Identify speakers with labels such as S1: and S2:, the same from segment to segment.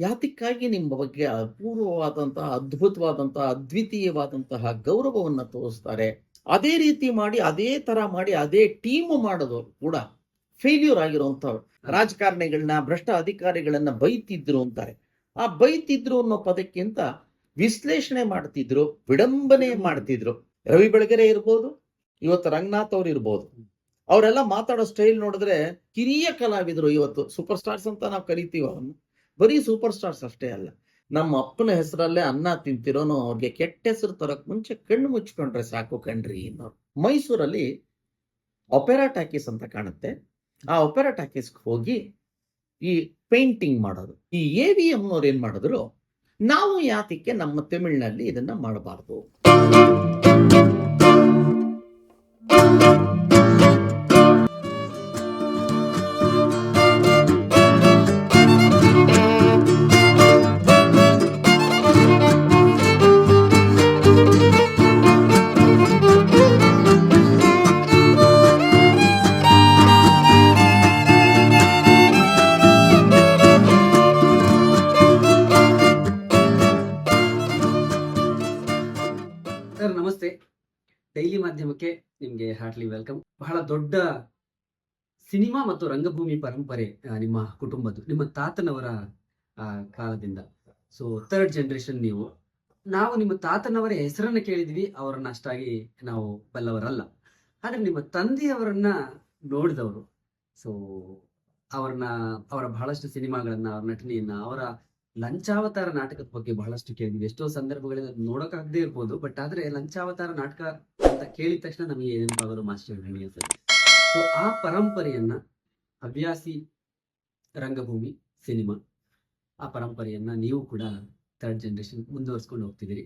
S1: ಯಾತಕ್ಕಾಗಿ ನಿಮ್ಮ ಬಗ್ಗೆ ಅಪೂರ್ವವಾದಂತಹ, ಅದ್ಭುತವಾದಂತಹ, ಅದ್ವಿತೀಯವಾದಂತಹ ಗೌರವವನ್ನು ತೋರಿಸ್ತಾರೆ? ಅದೇ ರೀತಿ ಮಾಡಿ, ಅದೇ ತರ ಮಾಡಿ, ಅದೇ ಟೀಮ್ ಮಾಡೋದು ಕೂಡ ಫೇಲ್ಯೂರ್ ಆಗಿರುವಂತ ರಾಜಕಾರಣಿಗಳನ್ನ, ಭ್ರಷ್ಟ ಅಧಿಕಾರಿಗಳನ್ನ ಬೈತಿದ್ರು ಅಂತಾರೆ. ಆ ಬೈತಿದ್ರು ಅನ್ನೋ ಪದಕ್ಕಿಂತ ವಿಶ್ಲೇಷಣೆ ಮಾಡ್ತಿದ್ರು, ವಿಡಂಬನೆ ಮಾಡ್ತಿದ್ರು. ರವಿ ಬೆಳಗೆರೆ ಇರ್ಬೋದು, ಇವತ್ತು ರಂಗನಾಥ್ ಅವ್ರು ಇರ್ಬೋದು. ಅವರೆಲ್ಲ ಮಾತಾಡೋ ಸ್ಟೈಲ್ ನೋಡಿದ್ರೆ ಕಿರಿಯ ಕಲಾವಿದರು ಇವತ್ತು. ಸೂಪರ್ ಸ್ಟಾರ್ಸ್ ಅಂತ ನಾವು ಕರಿತೀವಿ ಅವ್ರನ್ನ. ಬರೀ ಸೂಪರ್ ಸ್ಟಾರ್ಸ್ ಅಷ್ಟೇ ಅಲ್ಲ. ನಮ್ಮ ಅಪ್ಪನ ಹೆಸರಲ್ಲೇ ಅನ್ನ ತಿಂತಿರೋನು, ಅವ್ರಿಗೆ ಕೆಟ್ಟ ಹೆಸರು ತರಕ್ ಮುಂಚೆ ಕಣ್ಣು ಮುಚ್ಕೊಂಡ್ರೆ ಸಾಕು ಕಣ್ರಿ ಅನ್ನೋರು. ಮೈಸೂರಲ್ಲಿ ಒಪೆರಾ ಟಾಕೀಸ್ ಅಂತ ಕಾಣುತ್ತೆ. ಆ ಒಪೆರಾ ಟಾಕೀಸ್ಗೆ ಹೋಗಿ ಈ ಪೇಂಟಿಂಗ್ ಮಾಡೋದು. ಈ ಎ ವಿ ಎಮ್ನವ್ರು ಏನ್ ಮಾಡಿದ್ರು? ನಾವು ಯಾತಕ್ಕೆ ನಮ್ಮ ತಮಿಳಿನಲ್ಲಿ ಇದನ್ನ ಮಾಡಬಾರ್ದು.
S2: ಸಿನಿಮಾ ಮತ್ತು ರಂಗಭೂಮಿ ಪರಂಪರೆ ನಿಮ್ಮ ಕುಟುಂಬದ್ದು, ನಿಮ್ಮ ತಾತನವರ ಕಾಲದಿಂದ. ಸೊ ಥರ್ಡ್ ಜನರೇಷನ್ ನೀವು. ನಾವು ನಿಮ್ಮ ತಾತನವರ ಹೆಸರನ್ನ ಕೇಳಿದ್ವಿ ಅವರನ್ನ ಅಷ್ಟಾಗಿ ನಾವು ಬಲ್ಲವರಲ್ಲ. ಆದ್ರೆ ನಿಮ್ಮ ತಂದೆಯವರನ್ನ ನೋಡಿದವರು. ಸೊ ಅವ್ರನ್ನ, ಅವರ ಬಹಳಷ್ಟು ಸಿನಿಮಾಗಳನ್ನ, ಅವ್ರ ನಟನೆಯನ್ನ, ಅವರ ಲಂಚಾವತಾರ ನಾಟಕದ ಬಗ್ಗೆ ಬಹಳಷ್ಟು ಕೇಳಿದ್ವಿ ಎಷ್ಟೋ ಸಂದರ್ಭಗಳಲ್ಲಿ ಅದು ನೋಡೋಕ್ಕಾಗದೇ ಇರ್ಬೋದು ಬಟ್ ಆದ್ರೆ ಲಂಚಾವತಾರ ನಾಟಕ ಅಂತ ಕೇಳಿದ ತಕ್ಷಣ ನಮಗೆ ನೆನಪಾಗೋದು ಮಾಸ್ಟರ್ ಸರ್ ಸೊ ಆ ಪರಂಪರೆಯನ್ನ ಹವ್ಯಾಸಿ ರಂಗಭೂಮಿ, ಸಿನಿಮಾ, ಆ ಪರಂಪರೆಯನ್ನ ನೀವು ಕೂಡ ಥರ್ಡ್ ಜನರೇಷನ್ ಮುಂದುವರ್ಸ್ಕೊಂಡು ಹೋಗ್ತಿದ್ದೀರಿ.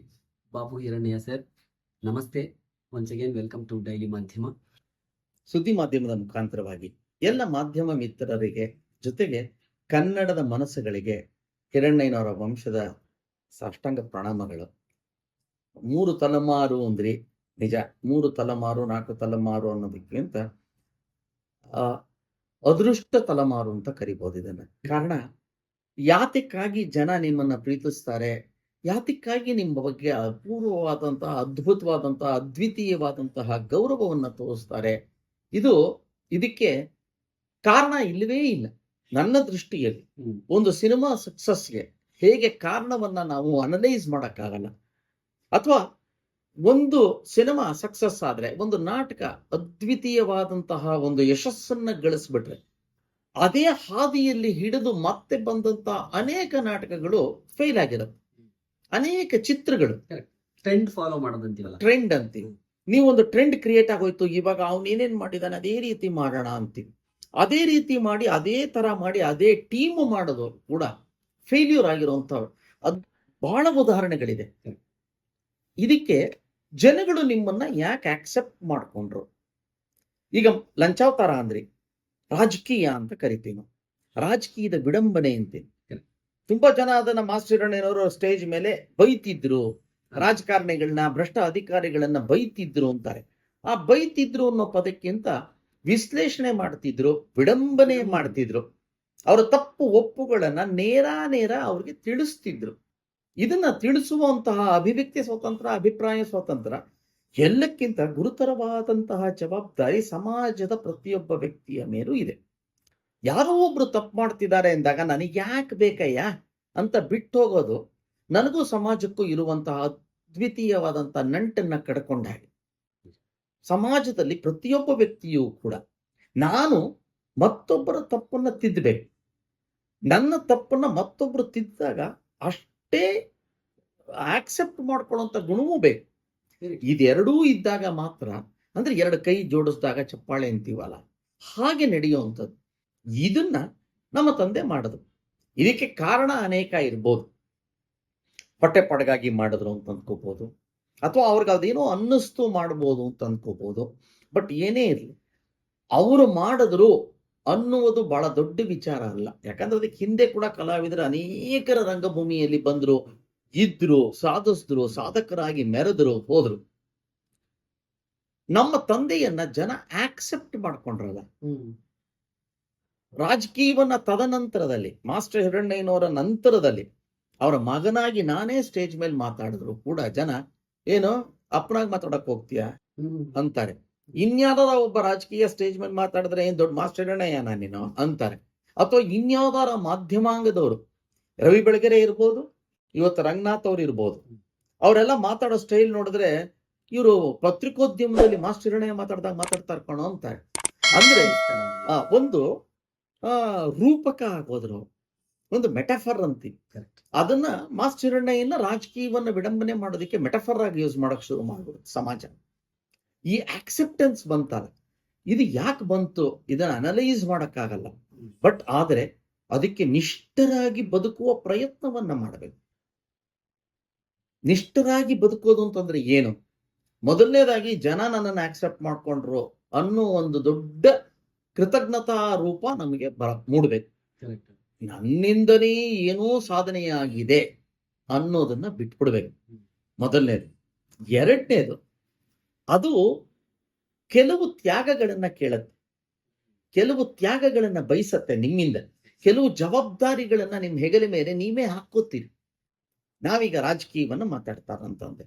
S2: ಬಾಬು ಹಿರಣ್ಯ ಸರ್ ನಮಸ್ತೆ. Once again welcome to daily ಮಾಧ್ಯಮ
S1: ಸುದ್ದಿ ಮಾಧ್ಯಮದ ಮುಖಾಂತರವಾಗಿ ಎಲ್ಲ ಮಾಧ್ಯಮ ಮಿತ್ರರಿಗೆ ಜೊತೆಗೆ ಕನ್ನಡದ ಮನಸ್ಸುಗಳಿಗೆ ಹಿರಣ್ಣಯ್ಯನವರ ವಂಶದ ಸಾಷ್ಟಾಂಗ ಪ್ರಣಾಮಗಳು. ಮೂರು ತಲೆಮಾರು ಅಂದ್ರಿ ನಿಜ, ಮೂರು ತಲೆಮಾರು, ನಾಲ್ಕು ತಲೆಮಾರು ಅನ್ನೋದಕ್ಕಿಂತ ಅದೃಷ್ಟ ತಲೆಮಾರು ಅಂತ ಕರಿಬಹುದು ಇದನ್ನ. ಕಾರಣ ಯಾತಕ್ಕಾಗಿ ಜನ ನಿಮ್ಮನ್ನ ಪ್ರೀತಿಸ್ತಾರೆ? ಯಾತಕ್ಕಾಗಿ ನಿಮ್ಮ ಬಗ್ಗೆ ಅಪೂರ್ವವಾದಂತಹ ಅದ್ಭುತವಾದಂತಹ ಅದ್ವಿತೀಯವಾದಂತಹ ಗೌರವವನ್ನು ತೋರಿಸ್ತಾರೆ? ಇದು ಇದಕ್ಕೆ ಕಾರಣ ಇಲ್ಲವೇ ಇಲ್ಲ. ನನ್ನ ದೃಷ್ಟಿಯಲ್ಲಿ ಒಂದು ಸಿನಿಮಾ ಸಕ್ಸಸ್ಗೆ ಹೇಗೆ ಕಾರಣವನ್ನ ನಾವು ಅನಲೈಸ್ ಮಾಡಕ್ಕಾಗಲ್ಲ? ಅಥವಾ ಒಂದು ಸಿನಿಮಾ ಸಕ್ಸಸ್ ಆದ್ರೆ ಒಂದು ನಾಟಕ ಅದ್ವಿತೀಯವಾದಂತಹ ಒಂದು ಯಶಸ್ಸನ್ನ ಗಳಿಸ್ಬಿಟ್ರೆ ಅದೇ ಹಾದಿಯಲ್ಲಿ ಹಿಡಿದು ಮತ್ತೆ ಬಂದಂತಹ ಅನೇಕ ನಾಟಕಗಳು ಫೇಲ್ ಆಗಿರುತ್ತೆ. ಅನೇಕ ಚಿತ್ರಗಳು.
S2: Trend follow ಮಾಡೋದಂತೀವಲ್ಲ.
S1: ಟ್ರೆಂಡ್ ಅಂತೀವಿ. ನೀವು ಒಂದು ಟ್ರೆಂಡ್ ಕ್ರಿಯೇಟ್ ಆಗೋಯ್ತು ಇವಾಗ ಅವನು ಏನೇನ್ ಮಾಡಿದಾನೆ ಅದೇ ರೀತಿ ಮಾಡೋಣ ಅಂತೀವಿ. ಅದೇ ರೀತಿ ಮಾಡಿ ಅದೇ ತರ ಮಾಡಿ ಅದೇ ಟೀಮ್ ಮಾಡೋದು ಕೂಡ ಫೇಲ್ಯೂರ್ ಆಗಿರುವಂತ ಅದ್ ಬಹಳ ಉದಾಹರಣೆಗಳಿದೆ. ಇದಕ್ಕೆ ಜನಗಳು ನಿಮ್ಮನ್ನ ಯಾಕೆ ಆಕ್ಸೆಪ್ಟ್ ಮಾಡ್ಕೊಂಡ್ರು? ಈಗ ಲಂಚಾವತಾರ ಅಂದ್ರಿ, ರಾಜಕೀಯ ಅಂತ ಕರಿತೀವಿ ನಾವು. ರಾಜಕೀಯದ ವಿಡಂಬನೆ
S2: ಅಂತೀನಿ
S1: ತುಂಬಾ ಜನ ಅದನ್ನ ಮಾಸ್ಟರ್ ಹಿರಣ್ಣಯ್ಯನವರು ಸ್ಟೇಜ್ ಮೇಲೆ ಬೈತಿದ್ರು. ರಾಜಕಾರಣಿಗಳನ್ನ, ಭ್ರಷ್ಟ ಅಧಿಕಾರಿಗಳನ್ನ ಬೈತಿದ್ರು ಅಂತಾರೆ. ಆ ಬೈತಿದ್ರು ಅನ್ನೋ ಪದಕ್ಕಿಂತ ವಿಶ್ಲೇಷಣೆ ಮಾಡ್ತಿದ್ರು, ವಿಡಂಬನೆ ಮಾಡ್ತಿದ್ರು. ಅವರ ತಪ್ಪು ಒಪ್ಪುಗಳನ್ನ ನೇರ ನೇರ ಅವ್ರಿಗೆ ತಿಳಿಸ್ತಿದ್ರು. ಇದನ್ನ ತಿಳಿಸುವಂತಹ ಅಭಿವ್ಯಕ್ತಿ ಸ್ವಾತಂತ್ರ್ಯ ಅಭಿಪ್ರಾಯ ಸ್ವಾತಂತ್ರ್ಯ ಎಲ್ಲಕ್ಕಿಂತ ಗುರುತರವಾದಂತಹ ಜವಾಬ್ದಾರಿ ಸಮಾಜದ ಪ್ರತಿಯೊಬ್ಬ ವ್ಯಕ್ತಿಯ ಮೇಲೂ ಇದೆ. ಯಾರೋ ಒಬ್ರು ತಪ್ಪು ಮಾಡ್ತಿದ್ದಾರೆ ಎಂದಾಗ ನನಗೆ ಯಾಕೆ ಬೇಕಯ್ಯ ಅಂತ ಬಿಟ್ಟು ಹೋಗೋದು ನನಗೂ ಸಮಾಜಕ್ಕೂ ಇರುವಂತಹ ಅದ್ವಿತೀಯವಾದಂತಹ ನಂಟನ್ನ ಕಡ್ಕೊಂಡ ಹಾಗೆ. ಸಮಾಜದಲ್ಲಿ ಪ್ರತಿಯೊಬ್ಬ ವ್ಯಕ್ತಿಯೂ ಕೂಡ ನಾನು ಮತ್ತೊಬ್ಬರ ತಪ್ಪನ್ನ ತಿದ್ದಬೇಕು ನನ್ನ ತಪ್ಪನ್ನ ಮತ್ತೊಬ್ಬರು ತಿದ್ದಾಗ ಅಷ್ಟೇ ಆಕ್ಸೆಪ್ಟ್ ಮಾಡ್ಕೊಳ್ಳೋಂಥ ಗುಣವೂ ಬೇಕು. ಇದೆರಡೂ ಇದ್ದಾಗ ಮಾತ್ರ, ಅಂದ್ರೆ ಎರಡು ಕೈ ಜೋಡಿಸಿದಾಗ ಚಪ್ಪಾಳೆ ಅಂತೀವಲ್ಲ, ಹಾಗೆ ನಡೆಯುವಂಥದ್ದು. ಇದನ್ನ ನಮ್ಮ ತಂದೆ ಮಾಡಿದ್ರು. ಇದಕ್ಕೆ ಕಾರಣ ಅನೇಕ ಇರ್ಬೋದು. ಹೊಟ್ಟೆ ಪಡಗಾಗಿ ಮಾಡಿದ್ರು ಅಂತ ಅಂದ್ಕೋಬೋದು. ಅಥವಾ ಅವ್ರಿಗೆ ಅದೇನೋ ಅನ್ನಿಸ್ತು ಮಾಡ್ಬೋದು ಅಂತ ಅಂದ್ಕೋಬೋದು. ಬಟ್ ಏನೇ ಇರಲಿ, ಅವರು ಮಾಡಿದ್ರು ಅನ್ನುವುದು ಬಹಳ ದೊಡ್ಡ ವಿಚಾರ ಅಲ್ಲ. ಯಾಕಂದ್ರೆ ಅದಕ್ಕೆ ಹಿಂದೆ ಕೂಡ ಕಲಾವಿದರು ಅನೇಕರ ರಂಗಭೂಮಿಯಲ್ಲಿ ಬಂದ್ರು ಇದ್ರು ಸಾಧಿಸಿದ್ರು ಸಾಧಕರಾಗಿ ಮೆರೆದ್ರು ಹೋದ್ರು. ನಮ್ಮ ತಂದೆಯನ್ನ ಜನ ಆಕ್ಸೆಪ್ಟ್ ಮಾಡ್ಕೊಂಡ್ರಲ್ಲ. ರಾಜಕೀಯವನ್ನ ತದನಂತರದಲ್ಲಿ ಮಾಸ್ಟರ್ ಹಿರಣ್ಣಯ್ಯನವರ ನಂತರದಲ್ಲಿ ಅವರ ಮಗನಾಗಿ ನಾನೇ ಸ್ಟೇಜ್ ಮೇಲೆ ಮಾತಾಡಿದ್ರು ಕೂಡ ಜನ ಏನು ಅಪ್ಪನಾಗಿ ಮಾತಾಡಕ್ ಹೋಗ್ತೀಯ? ಅಂತಾರೆ. ಇನ್ಯಾವ್ದಾರ ಒಬ್ಬ ರಾಜಕೀಯ ಸ್ಟೇಜ್ ಮೇಲೆ ಮಾತಾಡಿದ್ರೆ ಏನ್ ದೊಡ್ಡ ಮಾಸ್ಟರ್ ಹಿರಣ್ಣಯ್ಯನ ನೀನು ಅಂತಾರೆ. ಅಥವಾ ಇನ್ಯಾವ್ದಾರ ಮಾಧ್ಯಮಾಂಗದವರು ರವಿ ಬೆಳಗೆರೆ ಇರ್ಬೋದು ಇವತ್ತು ರಂಗನಾಥ್ ಅವ್ರು ಇರ್ಬೋದು. ಅವರೆಲ್ಲ ಮಾತಾಡೋ ಸ್ಟೈಲ್ ನೋಡಿದ್ರೆ ಇವರು ಪತ್ರಿಕೋದ್ಯಮದಲ್ಲಿ ಮಾಸ್ಟರ್ ಹಿರಣ್ಣಯ್ಯ ಮಾತಾಡ್ದಾಗ ಮಾತಾಡ್ತಾರೆ ಕಣೋ ಅಂತಾರೆ. ಅಂದ್ರೆ ಆ, ಒಂದು ಆ, ರೂಪಕ ಆಗೋದ್ರು ಒಂದು ಮೆಟಫರ್ ಅಂತೀವಿ. ಅದನ್ನ ಮಾಸ್ಟರ್ ಹಿರಣ್ಣಯ್ಯನ ರಾಜಕೀಯವನ್ನ ವಿಡಂಬನೆ ಮಾಡೋದಕ್ಕೆ ಮೆಟಫರ್ ಆಗಿ ಯೂಸ್ ಮಾಡಕ್ ಶುರು ಮಾಡ್ಬಿಡುತ್ತೆ ಸಮಾಜ. ಈ ಆಕ್ಸೆಪ್ಟೆನ್ಸ್ ಬಂತಲ್ಲ. ಇದು ಯಾಕೆ ಬಂತು? ಇದನ್ನ ಅನಲೈಸ್ ಮಾಡೋಕ್ಕಾಗಲ್ಲ. ಬಟ್ ಆದ್ರೆ ಅದಕ್ಕೆ ನಿಷ್ಠರಾಗಿ ಬದುಕುವ ಪ್ರಯತ್ನವನ್ನ ಮಾಡಬೇಕು. ನಿಷ್ಠರಾಗಿ ಬದುಕೋದು ಅಂತಂದ್ರೆ ಏನು? ಮೊದಲನೇದಾಗಿ ಜನ ನನ್ನನ್ನು ಆಕ್ಸೆಪ್ಟ್ ಮಾಡ್ಕೊಂಡ್ರು ಅನ್ನೋ ಒಂದು ದೊಡ್ಡ ಕೃತಜ್ಞತಾ ರೂಪ ನಮಗೆ ಬರ ಮೂಡಬೇಕು. ನನ್ನಿಂದನೇ ಏನೋ ಸಾಧನೆಯಾಗಿದೆ ಅನ್ನೋದನ್ನ ಬಿಟ್ಬಿಡ್ಬೇಕು. ಮೊದಲನೇದು. ಎರಡನೇದು ಅದು ಕೆಲವು ತ್ಯಾಗಗಳನ್ನ ಕೇಳುತ್ತೆ. ಕೆಲವು ತ್ಯಾಗಗಳನ್ನ ಬಯಸತ್ತೆ ನಿಮ್ಮಿಂದ. ಕೆಲವು ಜವಾಬ್ದಾರಿಗಳನ್ನ ನಿಮ್ ಹೆಗಲ ಮೇಲೆ ನೀವೇ ಹಾಕೋತೀರಿ ನಾವೀಗ ರಾಜಕೀಯವನ್ನ ಮಾತಾಡ್ತಾರಂತಂದೆ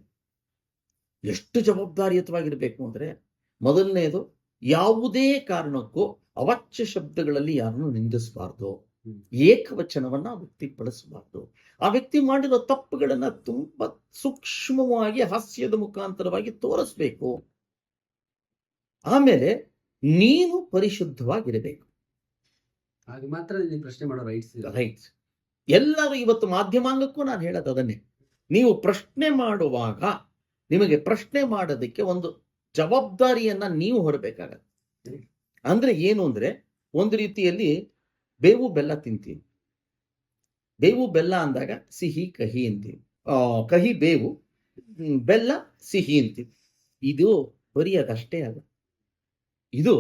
S1: ಎಷ್ಟು ಜವಾಬ್ದಾರಿಯುತವಾಗಿರ್ಬೇಕು ಅಂದ್ರೆ ಮೊದಲನೇದು ಯಾವುದೇ ಕಾರಣಕ್ಕೂ ಅವಾಚ್ಯ ಶಬ್ದಗಳಲ್ಲಿ ಯಾರನ್ನು ನಿಂದಿಸಬಾರ್ದು. ಏಕವಚನವನ್ನ ಆ ವ್ಯಕ್ತಿ ಬಳಸಬಾರ್ದು. ಆ ವ್ಯಕ್ತಿ ಮಾಡಿರೋ ತಪ್ಪುಗಳನ್ನ ತುಂಬಾ ಸೂಕ್ಷ್ಮವಾಗಿ ಹಾಸ್ಯದ ಮುಖಾಂತರವಾಗಿ ತೋರಿಸ್ಬೇಕು. ಆಮೇಲೆ ನೀನು ಪರಿಶುದ್ಧವಾಗಿರಬೇಕು.
S2: ಮಾತ್ರ ಪ್ರಶ್ನೆ ಮಾಡೋ ರೈಟ್ಸ್
S1: ರೈಟ್ಸ್ ಎಲ್ಲರೂ ಇವತ್ತು ಮಾಧ್ಯಮಾಂಗಕ್ಕೂ ನಾನು ಹೇಳೋದು ಅದನ್ನೇ. ನೀವು ಪ್ರಶ್ನೆ ಮಾಡುವಾಗ ನಿಮಗೆ ಪ್ರಶ್ನೆ ಮಾಡೋದಕ್ಕೆ ಒಂದು ಜವಾಬ್ದಾರಿಯನ್ನ ನೀವು ಹೊರಬೇಕಾಗತ್ತೆ. ಅಂದ್ರೆ ಏನು ಅಂದ್ರೆ ಒಂದು ರೀತಿಯಲ್ಲಿ ಬೇವು ಬೆಲ್ಲ ತಿಂತೀವಿ ಬೇವು ಬೆಲ್ಲ ಅಂದಾಗ ಸಿಹಿ, ಕಹಿ ಅಂತೀವಿ ಕಹಿ ಬೇವು ಬೆಲ್ಲ, ಸಿಹಿ ಅಂತೀವಿ ಇದು ಬರೀ ಅದಷ್ಟೇ ಅಲ್ಲ. ಇದು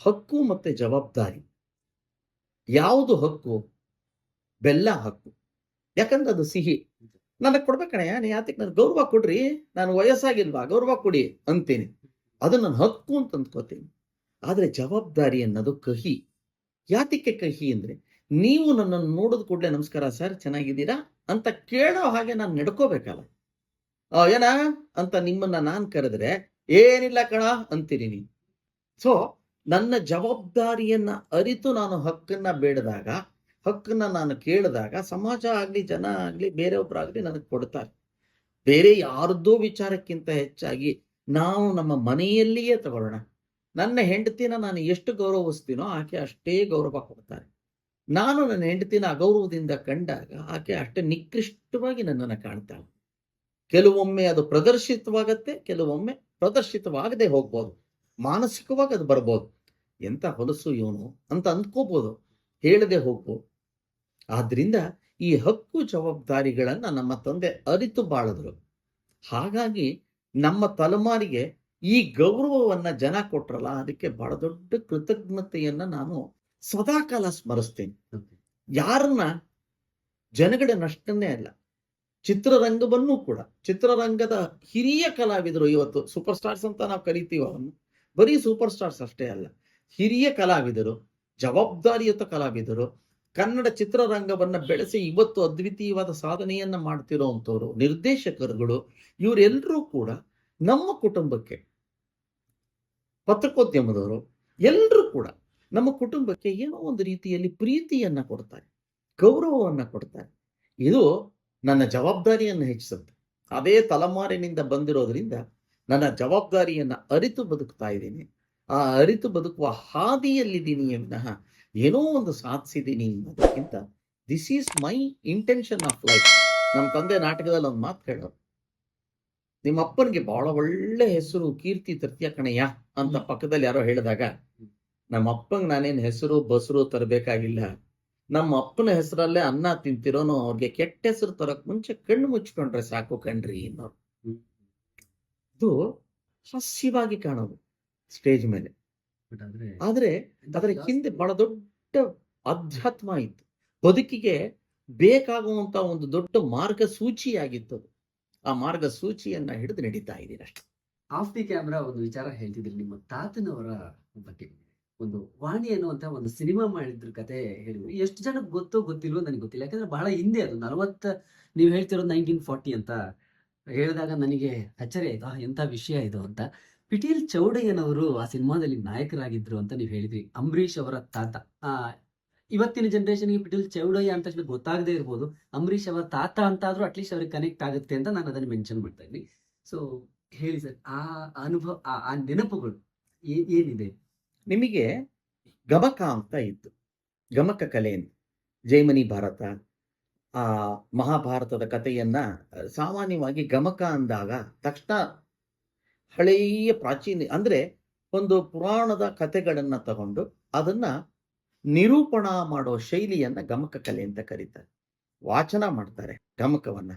S1: ಹಕ್ಕು ಮತ್ತೆ ಜವಾಬ್ದಾರಿ. ಯಾವುದು ಹಕ್ಕು? ಬೆಲ್ಲ ಹಕ್ಕು. ಯಾಕಂದ್ರೆ ಅದು ಸಿಹಿ. ನನಗೆ ಕೊಡ್ಬೇಕಣಯ್ಯ ನೀ ಯಾತಕ್ಕೆ ನಾನು ಗೌರವ ಕೊಡ್ರಿ? ನಾನು ವಯಸ್ಸಾಗಿಲ್ವಾ? ಗೌರವ ಕೊಡಿ ಅಂತೀನಿ. ಅದು ನನ್ನ ಹಕ್ಕು ಅಂತ ಅಂದ್ಕೋತೀನಿ ಆದರೆ ಜವಾಬ್ದಾರಿ ಅನ್ನೋದು ಕಹಿ. ಯಾತಕ್ಕೆ ಕಹಿ ಅಂದ್ರೆ ನೀವು ನನ್ನನ್ನು ನೋಡಿದ ಕೂಡಲೇ ನಮಸ್ಕಾರ, ಸರ್, ಚೆನ್ನಾಗಿದ್ದೀರಾ? ಅಂತ ಕೇಳೋ ಹಾಗೆ ನಾನು ನಡ್ಕೋಬೇಕಲ್ಲ. ಏನ? ಅಂತ ನಿಮ್ಮನ್ನ ನಾನ್ ಕರೆದ್ರೆ, ಏನಿಲ್ಲ ಕಣ ಅಂತೀರಿ ನೀವು. ಸೊ ನನ್ನ ಜವಾಬ್ದಾರಿಯನ್ನ ಅರಿತು ನಾನು ಹಕ್ಕನ್ನ ಬೇಡದಾಗ, ಹಕ್ಕನ್ನ ನಾನು ಕೇಳಿದಾಗ ಸಮಾಜ ಆಗ್ಲಿ, ಜನ ಆಗ್ಲಿ ಬೇರೆಯೊಬ್ಬರಾಗಲಿ ನನಗೆ ಕೊಡ್ತಾರೆ. ಬೇರೆ ಯಾರ್ದೋ ವಿಚಾರಕ್ಕಿಂತ ಹೆಚ್ಚಾಗಿ ನಾವು ನಮ್ಮ ಮನೆಯಲ್ಲಿಯೇ ತಗೊಳ್ಳೋಣ. ನನ್ನ ಹೆಂಡತಿನ ನಾನು ಎಷ್ಟು ಗೌರವಿಸ್ತೀನೋ ಆಕೆ ಅಷ್ಟೇ ಗೌರವ ಕೊಡ್ತಾರೆ. ನಾನು ನನ್ನ ಹೆಂಡತಿನ ಅಗೌರವದಿಂದ ಕಂಡಾಗ ಆಕೆ ಅಷ್ಟೇ ನಿಕೃಷ್ಟವಾಗಿ ನನ್ನನ್ನು ಕಾಣ್ತಾಳೆ. ಕೆಲವೊಮ್ಮೆ ಅದು ಪ್ರದರ್ಶಿತವಾಗತ್ತೆ, ಕೆಲವೊಮ್ಮೆ ಪ್ರದರ್ಶಿತವಾಗದೆ ಹೋಗ್ಬೋದು. ಮಾನಸಿಕವಾಗಿ ಅದು ಬರ್ಬೋದು. ಎಂತ ಹೊಲಸು ಇವನು ಅಂತ ಅಂದ್ಕೋಬೋದು. ಹೇಳದೆ ಹೋಗ್ಬೋದು. ಆದ್ರಿಂದ ಈ ಹಕ್ಕು ಜವಾಬ್ದಾರಿಗಳನ್ನ ನಮ್ಮ ತಂದೆ ಅರಿತು ಬಾಳಿದ್ರು. ಹಾಗಾಗಿ ನಮ್ಮ ತಲೆಮಾರಿಗೆ ಈ ಗೌರವವನ್ನ ಜನ ಕೊಟ್ರಲ್ಲ ಅದಕ್ಕೆ ಬಹಳ ದೊಡ್ಡ ಕೃತಜ್ಞತೆಯನ್ನ ನಾನು ಸದಾಕಾಲ ಸ್ಮರಿಸ್ತೇನೆ. ಯಾರನ್ನ ನಷ್ಟನೇ ಅಲ್ಲ ಚಿತ್ರರಂಗವನ್ನೂ ಕೂಡ ಚಿತ್ರರಂಗದ ಹಿರಿಯ ಕಲಾವಿದರು ಇವತ್ತು ಸೂಪರ್ ಸ್ಟಾರ್ಸ್ ಅಂತ ನಾವು ಕರಿತೀವಿ ಅವನು ಬರೀ ಸೂಪರ್ ಸ್ಟಾರ್ಸ್ ಅಷ್ಟೇ ಅಲ್ಲ ಹಿರಿಯ ಕಲಾವಿದರು ಜವಾಬ್ದಾರಿಯುತ ಕಲಾವಿದರು ಕನ್ನಡ ಚಿತ್ರರಂಗವನ್ನ ಬೆಳೆಸಿ ಇವತ್ತು ಅದ್ವಿತೀಯವಾದ ಸಾಧನೆಯನ್ನ ಮಾಡ್ತಿರೋಂಥವ್ರು ನಿರ್ದೇಶಕರುಗಳು ಇವರೆಲ್ಲರೂ ಕೂಡ ನಮ್ಮ ಕುಟುಂಬಕ್ಕೆ ಪತ್ರಿಕೋದ್ಯಮದವರು ಎಲ್ಲರೂ ಕೂಡ ನಮ್ಮ ಕುಟುಂಬಕ್ಕೆ ಏನೋ ಒಂದು ರೀತಿಯಲ್ಲಿ ಪ್ರೀತಿಯನ್ನ ಕೊಡ್ತಾರೆ, ಗೌರವವನ್ನ ಕೊಡ್ತಾರೆ. ಇದು ನನ್ನ ಜವಾಬ್ದಾರಿಯನ್ನು ಹೆಚ್ಚಿಸುತ್ತೆ. ಅದೇ ತಲೆಮಾರಿನಿಂದ ಬಂದಿರೋದ್ರಿಂದ ನನ್ನ ಜವಾಬ್ದಾರಿಯನ್ನ ಅರಿತು ಬದುಕ್ತಾ ಇದ್ದೀನಿ. ಆ ಅರಿತು ಬದುಕುವ ಹಾದಿಯಲ್ಲಿದ್ದೀನಿ ವಿನಃ ಏನೋ ಒಂದು ಸಾಧಿಸಿದ್ದೀನಿ ಅನ್ನೋದಕ್ಕಿಂತ this is my intention of life ನಮ್ಮ ತಂದೆ ನಾಟಕದಲ್ಲಿ ಒಂದು ಮಾತು ಹೇಳೋರು ನಿಮ್ಮ ಅಪ್ಪನಿಗೆ ಬಹಳ ಒಳ್ಳೆ ಹೆಸರು ಕೀರ್ತಿ ತೃತೀಯ ಕಣಯ್ಯ ಅಂತ ಪಕ್ಕದಲ್ಲಿ ಯಾರೋ ಹೇಳಿದಾಗ ನಮ್ಮ ಅಪ್ಪಂಗೆ ನಾನೇನು ಹೆಸರು ಬಸರು ತರಬೇಕಾಗಿಲ್ಲ. ನಮ್ಮ ಅಪ್ಪನ ಹೆಸರಲ್ಲೇ ಅನ್ನ ತಿಂತಿರೋನು ಅವ್ರಿಗೆ ಕೆಟ್ಟ ಹೆಸರು ತರಕ್ ಮುಂಚೆ ಕಣ್ಣು ಮುಚ್ಕೊಂಡ್ರೆ ಸಾಕು ಕಣ್ರಿ ಅನ್ನೋರು. ಇದು ಹಾಸ್ಯವಾಗಿ ಕಾಣೋದು ಸ್ಟೇಜ್ ಮೇಲೆ.
S2: ಆದ್ರೆ
S1: ಆದ್ರೆ ಅದರ ಹಿಂದೆ ಬಹಳ ದೊಡ್ಡ ಅಧ್ಯಾತ್ಮ ಇತ್ತು. ಬದುಕಿಗೆ ಬೇಕಾಗುವಂತ ಒಂದು ದೊಡ್ಡ ಮಾರ್ಗಸೂಚಿಯಾಗಿತ್ತು ಅದು. ಆ ಮಾರ್ಗಸೂಚಿಯನ್ನ ಹಿಡಿದು ನಡೀತಾ ಇದ್ದೀರ ಅಷ್ಟೇ.
S2: ಆಫ್ ದಿ ಕ್ಯಾಮ್ರಾ ಒಂದು ವಿಚಾರ ಹೇಳ್ತಿದ್ರಿ, ನಿಮ್ಮ ತಾತನವರ ಬಗ್ಗೆ. ಒಂದು ವಾಣಿ ಅನ್ನುವಂತ ಒಂದು ಸಿನಿಮಾ ಮಾಡಿದ್ರ ಕತೆ ಹೇಳಿದ್ರು. ಎಷ್ಟು ಜನಕ್ಕೆ ಗೊತ್ತೋ ಗೊತ್ತಿಲ್ವೋ ನನಗೆ ಗೊತ್ತಿಲ್ಲ. ಯಾಕಂದ್ರೆ ಬಹಳ ಹಿಂದೆ ಅದು, ನಲವತ್ತ, ನೀವು ಹೇಳ್ತಿರೋದು ನೈನ್ಟೀನ್ ಫಾರ್ಟಿ ಅಂತ ಹೇಳಿದಾಗ ನನಗೆ ಅಚ್ಚರಿ ಆಯ್ತು. ಎಂತ ವಿಷಯ ಇದು ಅಂತ. ಪಿಟೀಲ್ ಚೌಡಯ್ಯನವರು ಆ ಸಿನಿಮಾದಲ್ಲಿ ನಾಯಕರಾಗಿದ್ರು ಅಂತ ನೀವು ಹೇಳಿದ್ರಿ. ಅಂಬರೀಷ್ ಅವರ ತಾತ. ಆ ಇವತ್ತಿನ ಜನರೇಷನ್ಗೆ ಪಿಟೀಲ್ ಚೌಡಯ್ಯ ಅಂತ ಗೊತ್ತಾಗದೆ ಇರ್ಬೋದು. ಅಂಬರೀಶ್ ಅವರ ತಾತ ಅಂತ ಆದ್ರೂ ಅಟ್ಲೀಸ್ಟ್ ಅವ್ರಿಗೆ ಕನೆಕ್ಟ್ ಆಗುತ್ತೆ ಅಂತ ನಾನು ಅದನ್ನ ಮೆನ್ಷನ್ ಮಾಡ್ತಾ ಇದ್ದೀನಿ. ಸೊ ಹೇಳಿ ಸರ್ ಆ ಅನುಭವ, ಆ- ನೆನಪುಗಳು ಏನಿದೆ?
S1: ನಿಮಗೆ ಗಮಕ ಅಂತ ಇತ್ತು. ಗಮಕ ಕಲೆ ಜೈಮನಿ ಭಾರತ, ಆ, ಮಹಾಭಾರತದ ಕಥೆಯನ್ನ ಸಾಮಾನ್ಯವಾಗಿ ಗಮಕ ಅಂದಾಗ ತಕ್ಷಣ ಹಳೆಯ ಪ್ರಾಚೀನ, ಅಂದ್ರೆ ಒಂದು ಪುರಾಣದ ಕಥೆಗಳನ್ನ ತಗೊಂಡು ಅದನ್ನ ನಿರೂಪಣಾ ಮಾಡೋ ಶೈಲಿಯನ್ನ ಗಮಕ ಕಲೆ ಅಂತ ಕರೀತಾರೆ. ವಾಚನ ಮಾಡ್ತಾರೆ ಗಮಕವನ್ನ.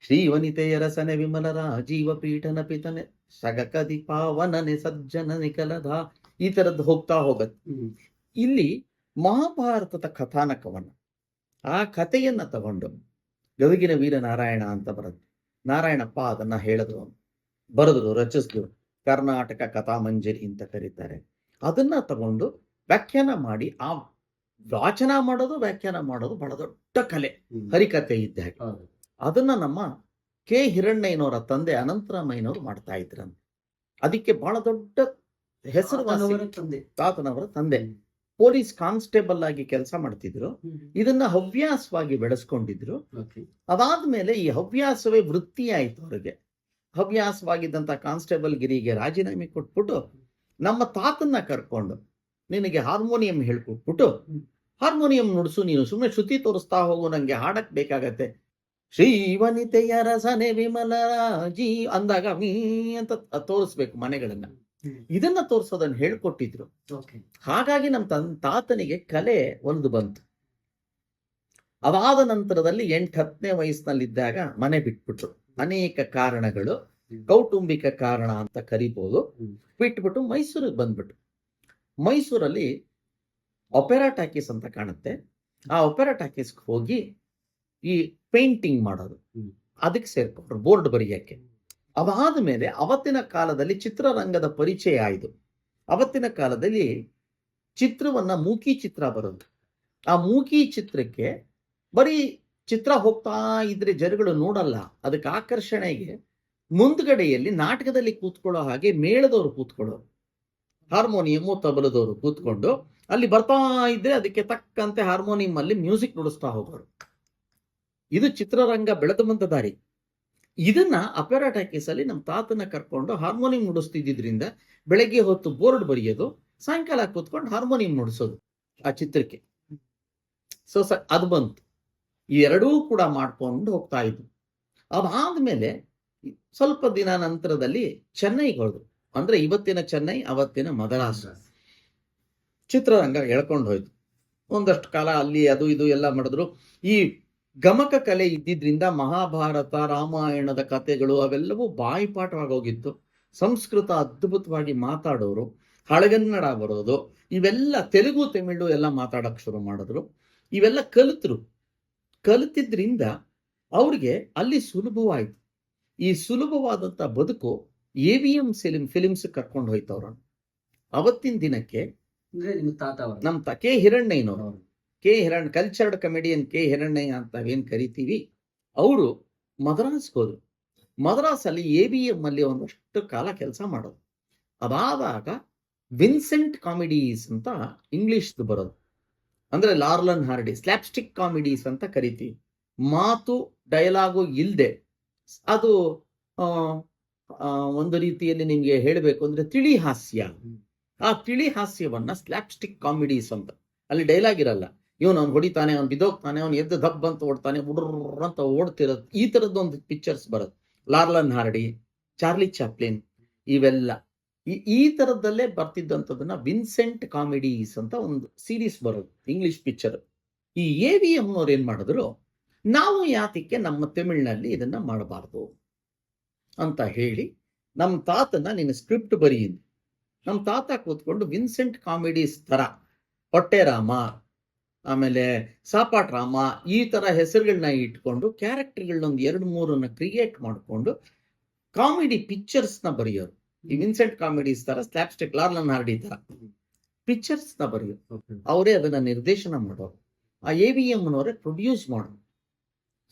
S1: ಶ್ರೀ ವನಿತೆಯ ರಸನೆ ವಿಮಲರ ಜೀವ ಪೀಠನ ಪಿತನೆ ಸಗಕದಿ ಪಾವನನೆ ಸಜ್ಜನ ನಿಕಲದ ಈ ತರದ್ದು ಹೋಗ್ತಾ ಹೋಗತ್ತೆ. ಇಲ್ಲಿ ಮಹಾಭಾರತದ ಕಥಾನಕವನ್ನ ಆ ಕಥೆಯನ್ನ ತಗೊಂಡು ಗವಿಗಿನ ವೀರ ನಾರಾಯಣ ಅಂತ ಬರುತ್ತೆ. ನಾರಾಯಣಪ್ಪ ಅದನ್ನ ಹೇಳಿದ್ರು ಬರೆದ್ರು ರಚಿಸಿದ್ರು ಕರ್ನಾಟಕ ಕಥಾಮಂಜರಿ ಅಂತ ಕರೀತಾರೆ. ಅದನ್ನ ತಗೊಂಡು ವ್ಯಾಖ್ಯಾನ ಮಾಡಿ ಆ ವಾಚನ ಮಾಡೋದು ವ್ಯಾಖ್ಯಾನ ಮಾಡೋದು ಬಹಳ ದೊಡ್ಡ ಕಲೆ. ಹರಿಕತೆ ಇದ್ದ ಹಾಗೆ. ಅದನ್ನ ನಮ್ಮ ಕೆ ಹಿರಣ್ಣಯ್ಯನವರ ತಂದೆ ಅನಂತರಾಮಯ್ಯನವರು ಮಾಡ್ತಾ ಇದ್ರಂತೆ ಅದಕ್ಕೆ ಬಹಳ ದೊಡ್ಡ
S2: ತಾತನವರ ತಂದೆ.
S1: ತಾತನವರ ತಂದೆ. ಪೊಲೀಸ್ ಕಾನ್ಸ್ಟೇಬಲ್ ಆಗಿ ಕೆಲಸ ಮಾಡ್ತಿದ್ರು. ಇದನ್ನ ಹವ್ಯಾಸವಾಗಿ ಬೆಳೆಸ್ಕೊಂಡಿದ್ರು. ಅದಾದ್ಮೇಲೆ ಈ ಹವ್ಯಾಸವೇ ವೃತ್ತಿ ಆಯ್ತು ಅವರಿಗೆ. ಹವ್ಯಾಸವಾಗಿದ್ದಂತ ಕಾನ್ಸ್ಟೇಬಲ್ ಗಿರಿಗೆ ರಾಜೀನಾಮೆ ಕೊಟ್ಬಿಟ್ಟು ನಮ್ಮ ತಾತನ್ನ ಕರ್ಕೊಂಡು ನಿನಗೆ ಹಾರ್ಮೋನಿಯಂ ಹೇಳ್ಕೊಟ್ಬಿಟ್ಟು ಹಾರ್ಮೋನಿಯಂ ನುಡಿಸು ನೀನು ಸುಮ್ಮನೆ ಶ್ರುತಿ ತೋರಿಸ್ತಾ ಹೋಗು ನಂಗೆ ಹಾಡಕ್ ಬೇಕಾಗತ್ತೆ. ಶ್ರೀವನಿತೆಯ ರಸನೆ ವಿಮಲರಾಜಿ ಅಂದಾಗ ಮೀ ಅಂತ ತೋರಿಸ್ಬೇಕು ಮನೆಗಳನ್ನ. ಇದನ್ನ ತೋರಿಸೋದನ್ನ ಹೇಳ್ಕೊಟ್ಟಿದ್ರು. ಹಾಗಾಗಿ ನಮ್ಮ ತನ್ ತಾತನಿಗೆ ಕಲೆ ಒಂದು ಬಂತು. ಅವಾದ ನಂತರದಲ್ಲಿ ಎಂಟು ಹತ್ತನೇ ವಯಸ್ಸಿನಲ್ಲಿದ್ದಾಗ ಮನೆ ಬಿಟ್ಬಿಟ್ರು. ಅನೇಕ ಕಾರಣಗಳು. ಕೌಟುಂಬಿಕ ಕಾರಣ ಅಂತ ಕರಿಬಹುದು ಬಿಟ್ಬಿಟ್ಟು ಮೈಸೂರಿಗೆ ಬಂದ್ಬಿಟ್ಟು ಮೈಸೂರಲ್ಲಿ ಒಪೆರಾ ಟಾಕೀಸ್ ಅಂತ ಕಾಣುತ್ತೆ. ಆ ಒಪೆರಾ ಟಾಕೀಸ್ಗೆ ಹೋಗಿ ಈ ಪೇಂಟಿಂಗ್ ಮಾಡೋದು. ಅದಕ್ಕೆ ಸೇರ್ಕೊಂಡ್ರು ಬೋರ್ಡ್ ಬರೆಯಕ್ಕೆ. ಅವಾದ ಮೇಲೆ ಅವತ್ತಿನ ಕಾಲದಲ್ಲಿ ಚಿತ್ರರಂಗದ ಪರಿಚಯ ಆಯಿತು ಅವತ್ತಿನ ಕಾಲದಲ್ಲಿ ಚಿತ್ರವನ್ನ ಮೂಕಿ ಚಿತ್ರ ಬರೋದು. ಆ ಮೂಕಿ ಚಿತ್ರಕ್ಕೆ ಬರೀ ಚಿತ್ರ ಹೋಗ್ತಾ ಇದ್ರೆ ಜನಗಳು ನೋಡಲ್ಲ. ಅದಕ್ಕೆ ಆಕರ್ಷಣೆಗೆ ಮುಂದ್ಗಡೆಯಲ್ಲಿ ನಾಟಕದಲ್ಲಿ ಕೂತ್ಕೊಳ್ಳೋ ಹಾಗೆ ಮೇಳದವರು ಕೂತ್ಕೊಳ್ಳೋರು. ಹಾರ್ಮೋನಿಯಮ್ಮು ತಬಲದವರು ಕೂತ್ಕೊಂಡು ಅಲ್ಲಿ ಬರ್ತಾ ಇದ್ರೆ ಅದಕ್ಕೆ ತಕ್ಕಂತೆ ಹಾರ್ಮೋನಿಯಂ ಅಲ್ಲಿ ಮ್ಯೂಸಿಕ್ ನುಡಿಸ್ತಾ ಹೋಗೋರು. ಇದು ಚಿತ್ರರಂಗ ಬೆಳೆದು ಬಂದ ದಾರಿ. ಇದನ್ನ ಅಪೆರಾ ಟಾಕೀಸ್ ಅಲ್ಲಿ ನಮ್ಮ ತಾತನ ಕರ್ಕೊಂಡು ಹಾರ್ಮೋನಿಯಂ ನುಡಿಸ್ತಿದ್ದಿದ್ರಿಂದ ಬೆಳಗ್ಗೆ ಹೊತ್ತು ಬೋರ್ಡ್ ಬರೆಯೋದು, ಸಾಯಂಕಾಲ ಕೂತ್ಕೊಂಡು ಹಾರ್ಮೋನಿಯಂ ನುಡಿಸೋದು ಆ ಚಿತ್ರಕ್ಕೆ. ಸೊ ಸ, ಅದು ಬಂತು. ಎರಡೂ ಕೂಡ ಮಾಡ್ಕೊಂಡು ಹೋಗ್ತಾ ಇದ್ವು. ಅದಾದ್ಮೇಲೆ ಸ್ವಲ್ಪ ದಿನ ನಂತರದಲ್ಲಿ ಚೆನ್ನೈಗೆ ಹೋದ್ರು. ಅಂದ್ರೆ ಇವತ್ತಿನ ಚೆನ್ನೈ, ಅವತ್ತಿನ ಮದರಾಸ್. ಚಿತ್ರರಂಗ ಎಳ್ಕೊಂಡು ಹೋಯ್ತು. ಒಂದಷ್ಟು ಕಾಲ ಅಲ್ಲಿ ಅದು ಇದು ಎಲ್ಲ ಮಾಡಿದ್ರು. ಈ ಗಮಕ ಕಲೆ ಇದ್ದಿದ್ರಿಂದ ಮಹಾಭಾರತ, ರಾಮಾಯಣದ ಕಥೆಗಳು ಅವೆಲ್ಲವೂ ಬಾಯಿಪಾಠವಾಗಿ ಹೋಗಿತ್ತು ಸಂಸ್ಕೃತ ಅದ್ಭುತವಾಗಿ ಮಾತಾಡೋರು, ಹಳಗನ್ನಡ ಬರೋದು, ಇವೆಲ್ಲ ತೆಲುಗು, ತಮಿಳು ಎಲ್ಲ ಮಾತಾಡಕ್ ಶುರು ಮಾಡಿದ್ರು. ಇವೆಲ್ಲ ಕಲಿತರು. ಕಲಿತಿದ್ರಿಂದ ಅವ್ರಿಗೆ ಅಲ್ಲಿ ಸುಲಭವಾಯಿತು. ಈ ಸುಲಭವಾದಂತ ಬದುಕು ಎ ವಿ ಎಂ ಸೆಲಿಂ ಫಿಲಿಮ್ಸ್ ಕರ್ಕೊಂಡು ಹೋಯ್ತು ಅವ್ರನ್ನ ಅವತ್ತಿನ ದಿನಕ್ಕೆ
S2: ಅಂದ್ರೆ ನಿಮ್ಮ ತಾತ ಅವರ
S1: ನಮ್ಮ ತ ಕೆ ಹಿರಣ್ಣಯ್ಯನವರು. K Hiran cultured comedian K Hirannaiah ಅಂತ ಏನ್ ಕರಿತೀವಿ? ಅವರು ಮದ್ರಾಸ್ಗೆ ಹೋದ್ರು. ಮದ್ರಾಸಲ್ಲಿ ಎ ವಿ ಎಂ ಅಲ್ಲಿ ಒಂದಷ್ಟು ಕಾಲ ಕೆಲಸ ಮಾಡೋದು ಅದಾದಾಗ ವಿನ್ಸೆಂಟ್ ಕಾಮಿಡೀಸ್ ಅಂತ ಇಂಗ್ಲಿಷ್ದು ಬರೋದು. ಅಂದ್ರೆ ಲಾರ್ಲನ್ ಹಾರ್ಡಿ ಸ್ಲ್ಯಾಪ್ಸ್ಟಿಕ್ ಕಾಮಿಡೀಸ್ ಅಂತ ಕರಿತೀವಿ. ಮಾತು ಡಯಲಾಗು ಇಲ್ಲದೆ ಅದು ಒಂದು ರೀತಿಯಲ್ಲಿ ನಿಮಗೆ ಹೇಳಬೇಕು ಅಂದ್ರೆ ತಿಳಿ ಹಾಸ್ಯ. ಆ ತಿಳಿ ಹಾಸ್ಯವನ್ನ ಸ್ಲ್ಯಾಪ್ಸ್ಟಿಕ್ ಕಾಮಿಡೀಸ್ ಅಂತ. ಅಲ್ಲಿ ಡೈಲಾಗ್ ಇರಲ್ಲ. ಇವನು ಅವ್ನು ಹೊಡಿತಾನೆ, ಅವ್ನು ಬಿದೋಗ್ತಾನೆ ಅವ್ನು ಎದ್ದು ದಬ್ ಅಂತ ಓಡ್ತಾನೆ ಉಡ್ರ ಅಂತ ಓಡ್ತಿರೋದು. ಈ ಥರದ್ದೊಂದು ಪಿಕ್ಚರ್ಸ್ ಬರುತ್ತೆ ಲಾರ್ಲನ್ ಹಾರ್ಡಿ, ಚಾರ್ಲಿ ಚಾಪ್ಲಿನ್ ಇವೆಲ್ಲ. ಈ- ಈ ತರದಲ್ಲೇ ಬರ್ತಿದ್ದಂಥದ್ದನ್ನ ವಿನ್ಸೆಂಟ್ ಕಾಮಿಡೀಸ್ ಅಂತ ಒಂದು ಸೀರೀಸ್ ಬರೋದು ಇಂಗ್ಲಿಷ್ ಪಿಕ್ಚರ್ ಈ ಎ ವಿ ಎಮ್ನವ್ರು ಏನ್ ಮಾಡಿದ್ರು, ನಾವು ಯಾತಕ್ಕೆ ನಮ್ಮ ತಮಿಳಿನಲ್ಲಿ ಇದನ್ನ ಮಾಡಬಾರ್ದು. ಅಂತ ಹೇಳಿ ನಮ್ಮ ತಾತನ ನೀನು ಸ್ಕ್ರಿಪ್ಟ್ ಬರೀನಿ ನಮ್ಮ ತಾತ ಕೂತ್ಕೊಂಡು ವಿನ್ಸೆಂಟ್ ಕಾಮಿಡೀಸ್ ತರ ಹೊಟ್ಟೆ ರಾಮ ಆಮೇಲೆ ಸಾಪಾಟ್ ರಾಮ ಈ ತರ ಹೆಸರುಗಳನ್ನ ಇಟ್ಕೊಂಡು ಕ್ಯಾರೆಕ್ಟರ್ಗಳನ್ನೊಂದು ಎರಡು ಮೂರನ್ನ ಕ್ರಿಯೇಟ್ ಮಾಡಿಕೊಂಡು ಕಾಮಿಡಿ ಪಿಕ್ಚರ್ಸ್ನ ಬರೆಯೋರು. ಈ ವಿನ್ಸೆಂಟ್ ಕಾಮಿಡೀಸ್ ತರ ಸ್ಲ್ಯಾಪ್ಸ್ಟಿಕ್ ಲಾರ್ಲನ್ ಹಾರ್ಡಿ ತರ ಪಿಕ್ಚರ್ಸ್ನ
S2: ಬರೆಯೋರು
S1: ಅವರೇ ಅದನ್ನ ನಿರ್ದೇಶನ ಮಾಡೋರು. ಆ ಎ ವಿ ಎಮ್ನವರೇ ಪ್ರೊಡ್ಯೂಸ್ ಮಾಡೋರು.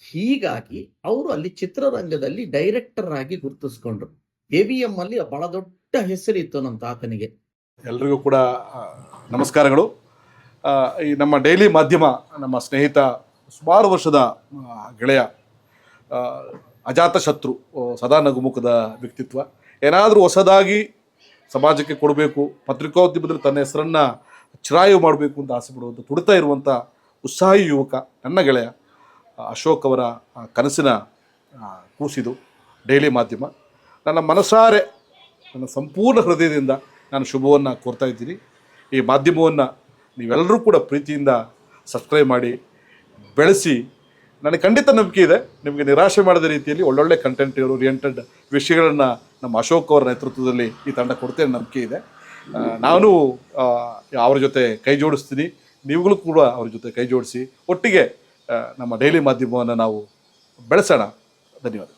S1: ಹೀಗಾಗಿ ಅವರು ಅಲ್ಲಿ ಚಿತ್ರರಂಗದಲ್ಲಿ ಡೈರೆಕ್ಟರ್ ಆಗಿ ಗುರುತಿಸ್ಕೊಂಡ್ರು. ಎ ವಿ ಎಂ ಅಲ್ಲಿ ಬಹಳ ದೊಡ್ಡ ಹೆಸರಿತ್ತು ನಮ್ಮ ತಾತನಿಗೆ.
S3: ಎಲ್ರಿಗೂ ಕೂಡ ನಮಸ್ಕಾರಗಳು. ಈ ನಮ್ಮ ಡೈಲಿ ಮಾಧ್ಯಮ, ನಮ್ಮ ಸ್ನೇಹಿತ, ಸುಮಾರು ವರ್ಷದ ಗೆಳೆಯ ಅಜಾತ ಶತ್ರು ಸದಾ ನಗುಮುಖದ ವ್ಯಕ್ತಿತ್ವ. ಏನಾದರೂ ಹೊಸದಾಗಿ ಸಮಾಜಕ್ಕೆ ಕೊಡಬೇಕು, ಪತ್ರಿಕೋದ್ಯಮದಲ್ಲಿ ತನ್ನ ಹೆಸರನ್ನು ಚಿರಾಯು ಮಾಡಬೇಕು ಅಂತ ಆಸೆ ಪಡುವಂಥ ತುಡಿತಾ ಇರುವಂಥ ಉತ್ಸಾಹಿ ಯುವಕ, ನನ್ನ ಗೆಳೆಯ. ಅಶೋಕ್ ಅವರ ಕನಸಿನ ಕೂಸಿದು ಡೈಲಿ ಮಾಧ್ಯಮ. ನನ್ನ ಮನಸಾರೆ, ನನ್ನ ಸಂಪೂರ್ಣ ಹೃದಯದಿಂದ ನಾನು ಶುಭವನ್ನು ಕೋರ್ತಾ ಇದ್ದೀನಿ. ಈ ಮಾಧ್ಯಮವನ್ನು ನೀವೆಲ್ಲರೂ ಕೂಡ ಪ್ರೀತಿಯಿಂದ ಸಬ್ಸ್ಕ್ರೈಬ್ ಮಾಡಿ, ಬೆಳೆಸಿ. ನನಗೆ ಖಂಡಿತ ನಂಬಿಕೆ ಇದೆ. ನಿಮಗೆ ನಿರಾಶೆ ಮಾಡದ ರೀತಿಯಲ್ಲಿ ಒಳ್ಳೊಳ್ಳೆ ಕಂಟೆಂಟ್ ಓರಿಯೆಂಟೆಡ್ ವಿಷಯಗಳನ್ನು ನಮ್ಮ ಅಶೋಕ್ ಅವರ ನೇತೃತ್ವದಲ್ಲಿ ಈ ತಂಡ ಕೊಡ್ತೇನೆ ನಂಬಿಕೆ ಇದೆ. ನಾನು ಅವರ ಜೊತೆ ಕೈ ಜೋಡಿಸ್ತೀನಿ. ನೀವುಗಳು ಕೂಡ ಅವ್ರ ಜೊತೆ ಕೈ ಜೋಡಿಸಿ. ಒಟ್ಟಿಗೆ ನಮ್ಮ ಡೈಲಿ ಮಾಧ್ಯಮವನ್ನು ನಾವು ಬೆಳೆಸೋಣ. ಧನ್ಯವಾದ